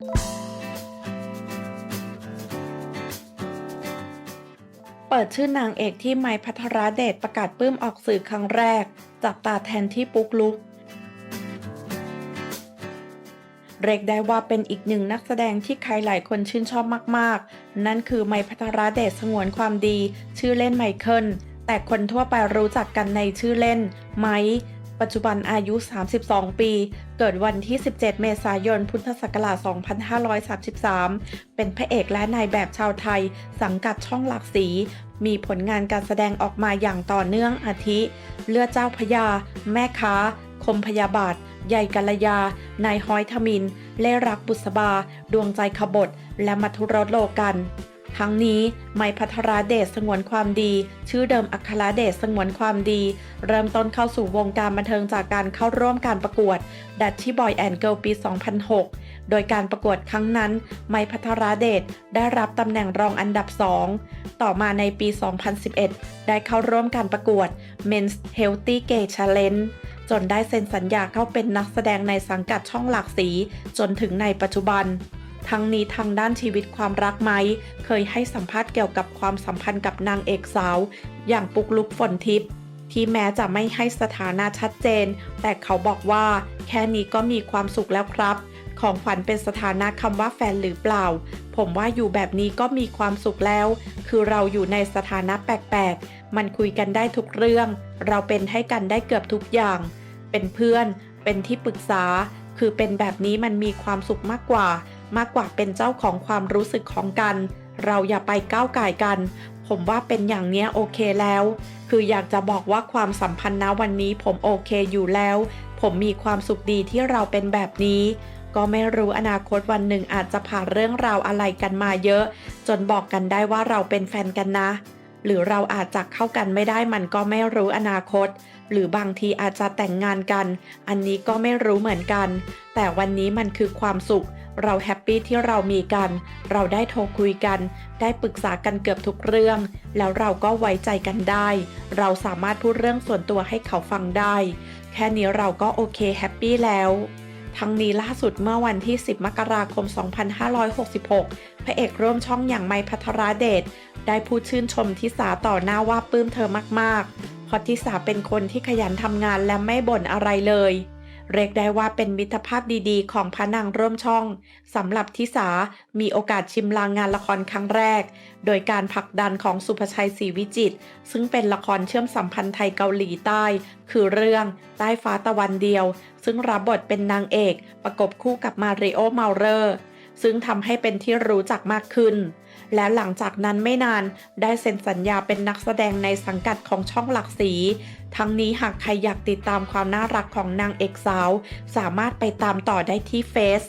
เปิดชื่อนางเอกที่ไม้พัทรเดชประกาศปลื้มออกสื่อครั้งแรก จับตาแทนที่ปุ๊กลุกเรียกได้ว่าเป็นอีกหนึ่งนักแสดงที่ใครหลายคนชื่นชอบมากๆ นั่นคือไมพัทรเดชสงวนความดี ชื่อเล่นไมเคิลแต่คนทั่วไปรู้จักกันในชื่อเล่นไม ปัจจุบันอายุ 32 ปี เกิดวันที่ 17 เมษายน พุทธศักราช 2533 เป็นพระเอกและนายแบบชาวไทย สังกัดช่องหลากสี มีผลงานการแสดงออกมาอย่างต่อเนื่องอาทิ เลือดเจ้าพยา แม่ค้า คมพยาบาท ใหญ่กัลยา นายฮ้อยทมิน เล่รักบุษบา ดวงใจขบฏ และมัทุรสโลกัน ทั้งนี้ไมพัทราเดชสงวนความดี ชื่อเดิมอัครเดชสงวนความดี เริ่มต้นเข้าสู่วงการบันเทิงจากการเข้าร่วมการประกวดดัชชี่บอยแอนด์เกิลปี 2006 โดยการประกวดครั้งนั้น ไมพัทราเดชได้รับตำแหน่งรองอันดับ 2 ต่อมาในปี 2011 ได้เข้าร่วมการประกวด Men's Healthy Gay Challenge จนได้เซ็นสัญญาเข้าเป็นนักแสดงในสังกัดช่องหลากสี จนถึงในปัจจุบัน ทั้งนี้ทางด้านชีวิตความรักไหม เคยให้สัมภาษณ์เกี่ยวกับความสัมพันธ์กับนางเอกสาว อย่างปุกลุกฝนทิพย์ที่แม้จะไม่ให้สถานะชัดเจน แต่เขาบอกว่า แค่นี้ก็มีความสุขแล้วครับ ของขวัญเป็นสถานะคำว่าแฟนหรือเปล่า ผมว่าอยู่แบบนี้ก็มีความสุขแล้ว คือเราอยู่ในสถานะแปลกๆ มันคุยกันได้ทุกเรื่อง เราเป็นให้กันได้เกือบทุกอย่าง เป็นเพื่อน เป็นที่ปรึกษา คือเป็นแบบนี้มันมีความสุขมากกว่า มากกว่าเป็นเจ้าของความรู้สึกของกัน เราอย่าไปก้าวไก่กัน ผมว่าเป็นอย่างเนี้ยโอเคแล้ว คืออยากจะบอกว่าความสัมพันธ์นะวันนี้ผมโอเคอยู่แล้ว ผมมีความสุขดีที่เราเป็นแบบนี้ก็ไม่รู้อนาคตวันหนึ่งอาจจะผ่านเรื่องราวอะไรกันมาเยอะ จนบอกกันได้ว่าเราเป็นแฟนกันนะ หรือเราอาจจะเข้ากันไม่ได้มันก็ไม่รู้อนาคต หรือบางทีอาจจะแต่งงานกัน อันนี้ก็ไม่รู้เหมือนกัน แต่วันนี้มันคือความสุข เราแฮปปี้ที่เรามีกัน เราได้โทรคุยกัน ได้ปรึกษากันเกือบทุกเรื่อง แล้วเราก็ไว้ใจกันได้ เราสามารถพูดเรื่องส่วนตัวให้เขาฟังได้ แค่นี้เราก็โอเคแฮปปี้แล้วทั้งนี้ล่าสุดเมื่อวันที่ 10 มกราคม 2566 พระเอกร่วมช่องอย่างไมพัทราเดช ได้พูดชื่นชมทิสาต่อหน้าว่าปลื้มเธอมากๆ พราะทิสาเป็นคนที่ขยันทำงานและไม่บ่นอะไรเลย เรียกได้ว่าเป็นมิตรภาพดีๆ ของพระนางร่วมช่องสำหรับทิสามีโอกาสชิมลางงานละครครั้งแรก โดยการผลักดันของสุภชัยศรีวิจิตรซึ่งเป็นละครเชื่อมสัมพันธ์ไทยเกาหลีใต้ คือเรื่องใต้ฟ้าตะวันเดียว ซึ่งรับบทเป็นนางเอก ประกบคู่กับมาริโอเมาเรอร์ ซึ่งทำให้เป็นที่รู้จักมากขึ้น และหลังจากนั้นไม่นานได้เซ็นสัญญาเป็นนักแสดงในสังกัดของช่องหลักสี ทั้งนี้หากใครอยากติดตามความน่ารักของนางเอกสาว สามารถไปตามต่อได้ที่เฟซ